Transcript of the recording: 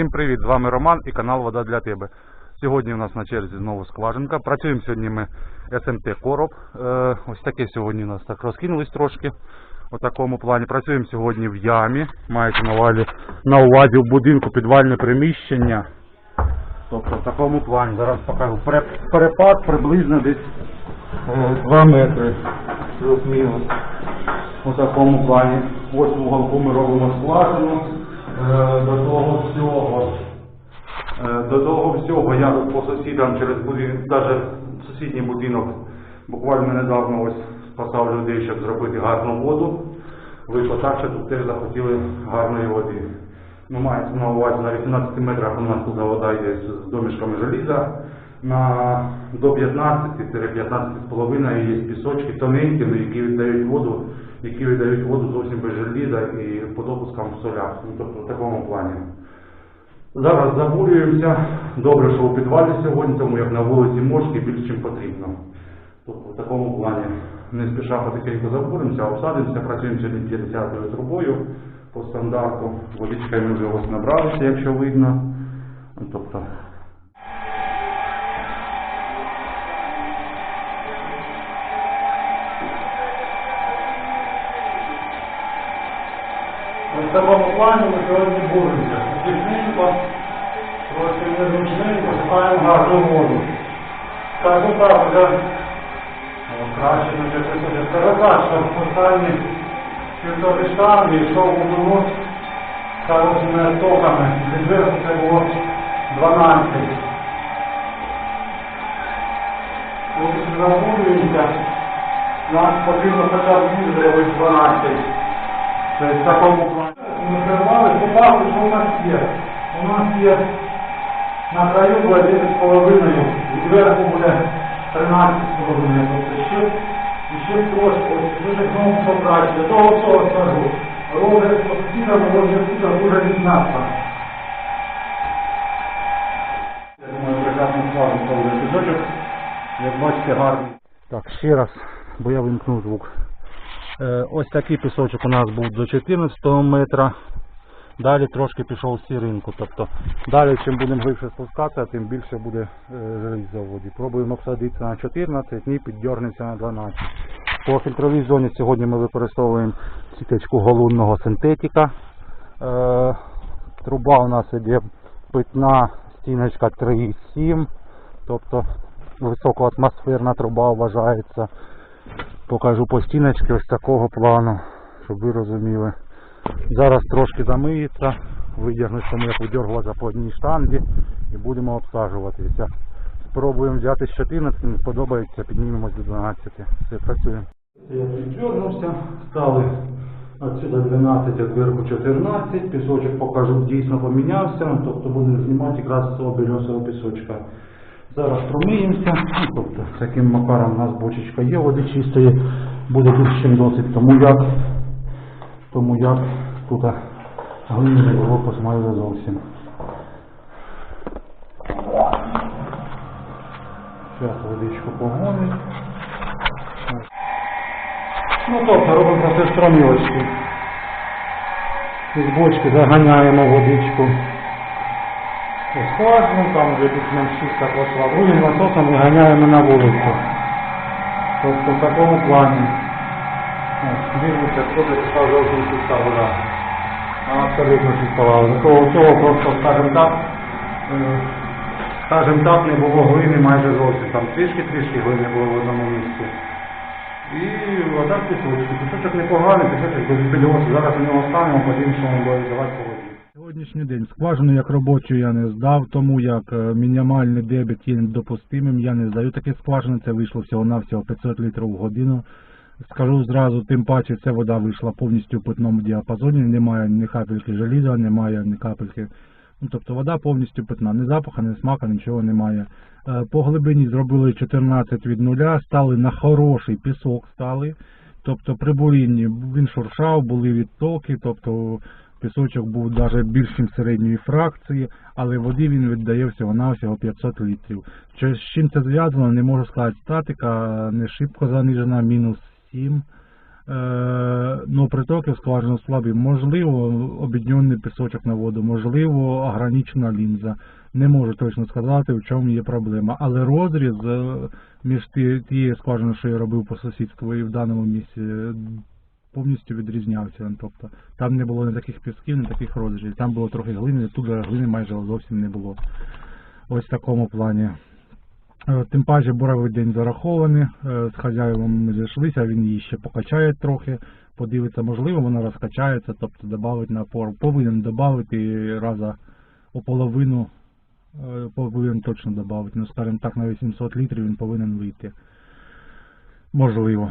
Всім привіт! З вами Роман і канал Вода для тебе. Сьогодні у нас на черзі знову скважинка. Працюємо сьогодні ми СМТ Короб. Е, ось таке сьогодні у нас так розкинулись трошки. У такому плані. Працюємо сьогодні в ямі. Маєте на увазі, на увазі в будинку підвальне приміщення. Тобто в такому плані. Зараз покажу. Перепад приблизно десь 2 метри. Плюс-мінус. У такому плані. Ось в уголку ми робимо скважину. Е, До того всього. Е, До того всього я по сусідам через будинок, навіть сусідній будинок, буквально недавно ось спасав людей, щоб зробити гарну воду. Вийшло так, що тут теж захотіли гарної води. Ну, мається на увазі на 18 метрах у нас тут вода є з домішками желіза. На до 15-15,5 є пісочки тоненькі, які віддають воду, які віддають воду зовсім без желіза і по допускам в солях. Ну, тобто в такому плані. Зараз забурюємося. Добре, що у підвалі сьогодні, тому як на вулиці мошки більше, ніж потрібно. Тобто в такому плані не спіша потихеньку забуримося, обсадимося, працюємо сьогодні 50 трубою по стандарту. Водичкою ми вже ось набралися, якщо видно. Ну, Тобто В такому плані ми сьогодні боремося. Тихненько, трохи незручненько, шукаємо гарну воду. Скажу так, вже о, краще не записати. Скажу так, що останні півтори штанги йшов у минут з хорошими токами. Відверху це було 12. От забурюємося, нам потрібно хоча б зробити 12. Тобто в такому плані. Ми прервали, побачили, що у нас є. У нас є на краю 11,5, і зверху буде 13,5. Тобто ще, і ще трошки, дуже знову покраще. До того всього скажу. Роблять постійно, роблять постійно дуже відзнатно. Я думаю, прекрасно славно проводить пісочок. Як бачите, гарний. Так, ще раз, бо я вимкнув звук. Е, Ось такий пісочок у нас був до 14 метра. Далі трошки пішов сіринку. Тобто далі, чим будемо глибше спускатися, тим більше буде е, в воді. Пробуємо обсадитися на 14 і піддернемося на 12. По фільтровій зоні сьогодні ми використовуємо сіточку голунного синтетика. Е, Труба у нас іде питна стіночка 3,7, тобто високоатмосферна труба вважається. Покажу по стіночці ось такого плану, щоб ви розуміли. Зараз трошки замиється, видягнуть тому як видергуватися по одній штангі і будемо обсаджуватися. Спробуємо взяти з 14, не сподобається, піднімемось до 12. Все, працюємо. Я піддернувся, стали отсюда 12, а зверху 14, пісочок покажу, дійсно помінявся, тобто будемо знімати якраз з цього березового пісочка. Зараз промиємося, тобто таким макаром у нас бочечка є, води чистої, буде більше, ніж досить, тому як, тому як тут глиняний корпус майже зовсім. Зараз водичку погонить. Ну тобто робимо все стромілочки. З бочки заганяємо водичку. Складно, там вже більш-менш чиста пошла. Другим насосом виганяємо на вулицю. Тобто в такому плані. Що це пішла зовсім чиста вода. Абсолютно чиста вода. Такого цього просто, скажімо так, е, скажімо так, не було глини майже зовсім. Там трішки-трішки глини було в одному місці. І вода в пісочку. Пісочок непоганий, пісочок без пильгосу. Зараз у нього станемо, він буде давати. Сьогоднішній день скважину як робочу я не здав, тому як е, мінімальний дебіт є недопустимим. Я не здаю такі скважини, це вийшло всього-навсього 500 літрів в годину. Скажу зразу, тим паче ця вода вийшла повністю в питному діапазоні, немає ні капельки желіза, немає ні капельки. Ну, тобто вода повністю питна, ні запаха, ні смака, нічого немає. Е, По глибині зробили 14 від нуля, стали на хороший пісок стали. Тобто при бурінні він шуршав, були відтоки, тобто пісочок був навіть більшим середньої фракції, але води він віддає всього-навсього 500 літрів. Чи- З чим це зв'язано, не можу сказати. Статика не шибко занижена, мінус 7. Е, ну, притоки скважину слабі. Можливо, обіднений пісочок на воду, можливо, ограничена лінза. Не можу точно сказати, в чому є проблема. Але розріз е, між ті- тією скважиною, що я робив по сусідству і в даному місці, повністю відрізнявся. Тобто там не було ні таких пісків, ні таких розрізів. Там було трохи глини, тут глини майже зовсім не було. Ось в такому плані. Е, Тим паче буровий день зарахований, е, з хазяївом ми зійшлися, він її ще покачає трохи, подивиться, можливо, вона розкачається, тобто додавить напор. Повинен додати раза у половину, е, повинен точно додати, ну скажімо так, на 800 літрів він повинен вийти. Можливо.